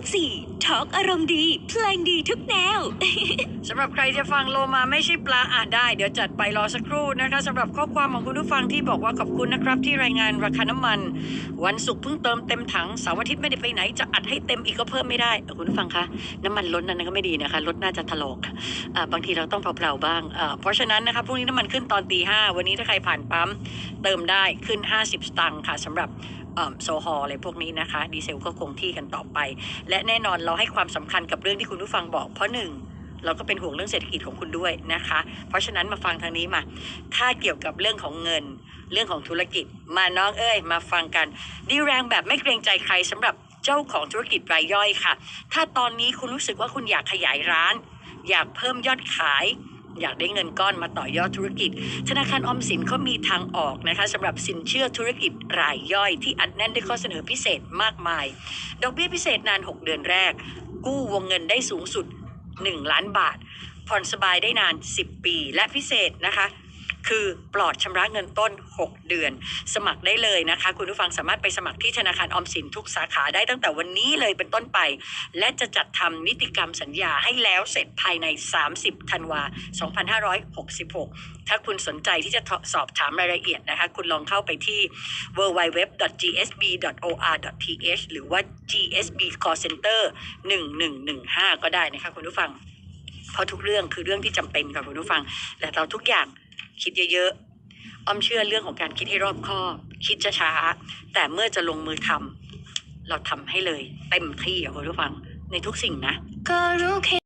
94ทอล์กอารมณ์ดี เพลงดีทุกแนว สำหรับใครจะฟังโลมาไม่ใช่ปลาอ่านได้ เดี๋ยวจัดไปรอสักครู่นะคะสำหรับข้อความของคุณผู้ฟังที่บอกว่าขอบคุณนะครับ ที่รายงานราคาน้ำมัน วันศุกร์เพิ่งเติมเต็มถังเสาร์อาทิตย์ไม่ได้ไปไหน จะอัดให้เต็มอีกก็เพิ่มไม่ได้ คุณผู้ฟังคะน้ำมันลดนั้นก็ไม่ดีนะคะรถน่าจะถลอกบางทีเราต้องเพลาๆบ้างเพราะฉะนั้นนะคะพรุ่งนี้น้ำมันขึ้นตอนตีห้าวันนี้ถ้าใครผ่านปั๊มเติมได้ขึ้น 50 สตางค์ค่ะสำหรับ โซฮอลอะไรพวกนี้นะคะ ดีเซลก็คงที่กันต่อไป และแน่นอนเราให้ความสำคัญกับเรื่องที่คุณผู้ฟังบอก เพราะหนึ่งเราก็เป็นห่วงเรื่องเศรษฐกิจของคุณด้วยนะคะ เพราะฉะนั้นมาฟังทางนี้มา ถ้าเกี่ยวกับเรื่องของเงิน เรื่องของธุรกิจ มาน้องเอ้ย มาฟังกัน ดีแรงแบบไม่เกรงใจใครสำหรับเจ้าของธุรกิจรายย่อยค่ะ ถ้าตอนนี้คุณรู้สึกว่าคุณอยากขยายร้าน อยากเพิ่มยอดขาย อยากได้เงินก้อนมาต่อยอดธุรกิจ ธนาคารออมสินเขามีทางออกนะคะสำหรับสินเชื่อธุรกิจรายย่อยที่อัดแน่นด้วยข้อเสนอพิเศษมากมาย ดอกเบี้ยพิเศษนาน 6 เดือนแรก กู้วงเงินได้สูงสุด 1 ล้านบาท ผ่อนสบายได้นาน 10 ปี และพิเศษนะคะ คือปลอดชำระเงินต้น 6 เดือน สมัครได้เลยนะคะ คุณผู้ฟังสามารถไปสมัครที่ธนาคารออมสินทุกสาขาได้ตั้งแต่วันนี้เลยเป็นต้นไป และจะจัดทำนิติกรรมสัญญาให้แล้วเสร็จภายใน 30 ธันวา 2566 ถ้าคุณสนใจที่จะสอบถามรายละเอียดนะคะ คุณลองเข้าไปที่ www.gsb.or.th หรือว่า gsb call center 1115 ก็ได้นะคะคุณผู้ฟัง เพราะทุกเรื่องคือเรื่องที่จำเป็นค่ะคุณผู้ฟังและเราทุกอย่าง คิดเยอะๆอ้อมเชื่อเรื่องของการคิดให้รอบคอบคิดช้าๆแต่เมื่อจะลงมือทำเราทำให้เลยเต็มที่ค่ะคุณผู้ฟังในทุกสิ่งนะก็รู้แค่